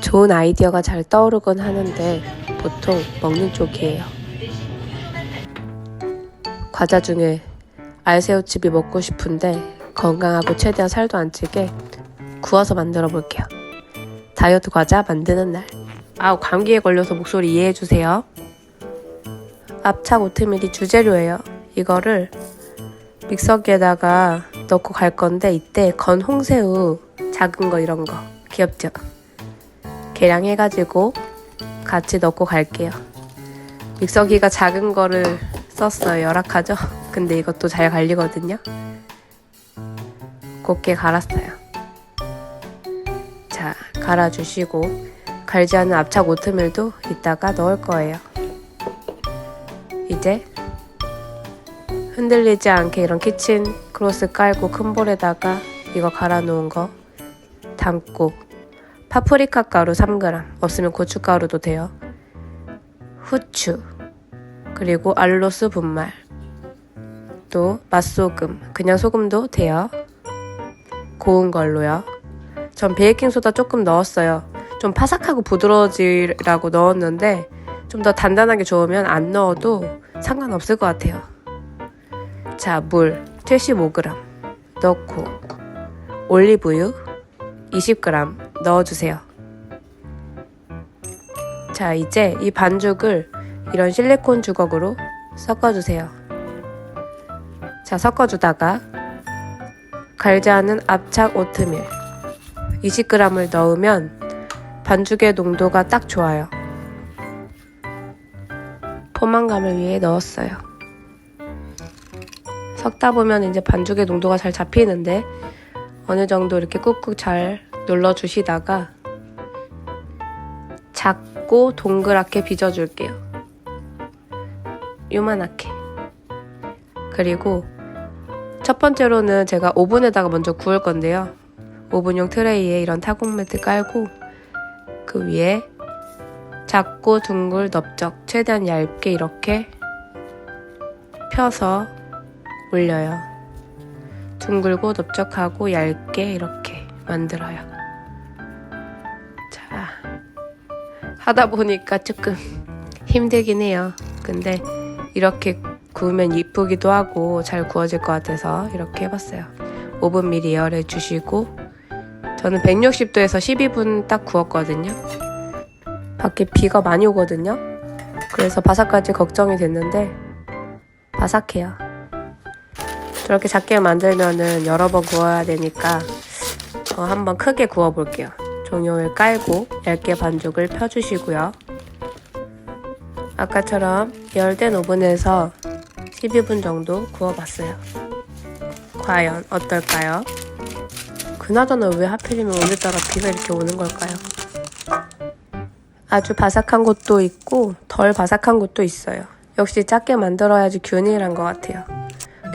좋은 아이디어가 잘 떠오르곤 하는데 보통 먹는 쪽이에요. 과자 중에 알새우칩이 먹고 싶은데 건강하고 최대한 살도 안 찌게 구워서 만들어 볼게요. 다이어트 과자 만드는 날. 아우 감기에 걸려서 목소리 이해해 주세요. 압착 오트밀이 주재료예요. 이거를 믹서기에다가 넣고 갈 건데 이때 건 홍새우 작은 거 이런 거 귀엽죠? 계량해가지고 같이 넣고 갈게요. 믹서기가 작은 거를 썼어요. 열악하죠? 근데 이것도 잘 갈리거든요. 곱게 갈았어요. 자, 갈아주시고 갈지 않은 압착 오트밀도 이따가 넣을 거예요. 이제 흔들리지 않게 이런 키친 크로스 깔고 큰 볼에다가 이거 갈아 놓은 거 담고 파프리카 가루 3g 없으면 고춧가루도 돼요. 후추 그리고 알로스 분말 또 맛소금 그냥 소금도 돼요. 고운 걸로요. 전 베이킹 소다 조금 넣었어요. 좀 파삭하고 부드러워지라고 넣었는데 좀 더 단단하게 좋으면 안 넣어도 상관없을 것 같아요. 자, 물 75g 넣고 올리브유 20g 넣어주세요. 자, 이제 이 반죽을 이런 실리콘 주걱으로 섞어주세요. 자, 섞어주다가 갈지 않은 압착 오트밀 20g을 넣으면 반죽의 농도가 딱 좋아요. 포만감을 위해 넣었어요. 섞다 보면 이제 반죽의 농도가 잘 잡히는데 어느 정도 이렇게 꾹꾹 잘 눌러주시다가 작고 동그랗게 빚어줄게요. 요만하게. 그리고 첫 번째로는 제가 오븐에다가 먼저 구울 건데요. 오븐용 트레이에 이런 타공 매트 깔고 그 위에 작고 둥글 넓적 최대한 얇게 이렇게 펴서 올려요. 둥글고 넓적하고 얇게 이렇게 만들어요. 하다 보니까 조금 힘들긴 해요. 근데 이렇게 구우면 이쁘기도 하고 잘 구워질 것 같아서 이렇게 해봤어요. 5분 미리 열해 주시고 저는 160도에서 12분 딱 구웠거든요. 밖에 비가 많이 오거든요. 그래서 바삭까지 걱정이 됐는데 바삭해요. 저렇게 작게 만들면은 여러 번 구워야 되니까 어, 한번 크게 구워 볼게요. 종용을 깔고 얇게 반죽을 펴주시고요. 아까처럼 열된 오븐에서 12분 정도 구워봤어요. 과연 어떨까요? 그나저나 왜 하필이면 오늘따라 비가 이렇게 오는 걸까요? 아주 바삭한 곳도 있고 덜 바삭한 곳도 있어요. 역시 작게 만들어야지 균일한 것 같아요.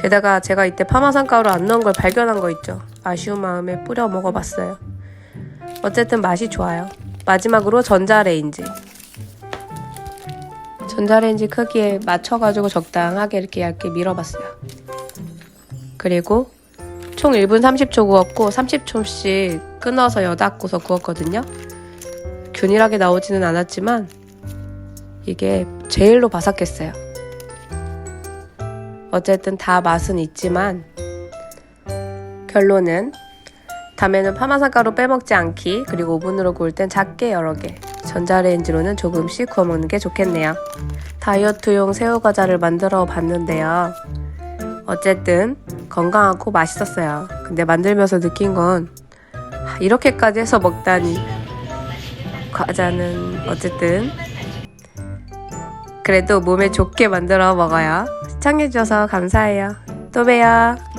게다가 제가 이때 파마산 가루 안 넣은 걸 발견한 거 있죠. 아쉬운 마음에 뿌려 먹어봤어요. 어쨌든 맛이 좋아요. 마지막으로 전자레인지. 전자레인지 크기에 맞춰가지고 적당하게 이렇게 얇게 밀어봤어요. 그리고 총 1분 30초 구웠고 30초씩 끊어서 여닫고서 구웠거든요. 균일하게 나오지는 않았지만 이게 제일로 바삭했어요. 어쨌든 다 맛은 있지만 결론은 다음에는 파마산 가루 빼먹지 않기 그리고 오븐으로 구울 땐 작게 여러 개 전자레인지로는 조금씩 구워 먹는 게 좋겠네요. 다이어트용 새우 과자를 만들어 봤는데요. 어쨌든 건강하고 맛있었어요. 근데 만들면서 느낀 건 아, 이렇게까지 해서 먹다니 과자는 어쨌든 그래도 몸에 좋게 만들어 먹어요. 시청해주셔서 감사해요. 또 봬요.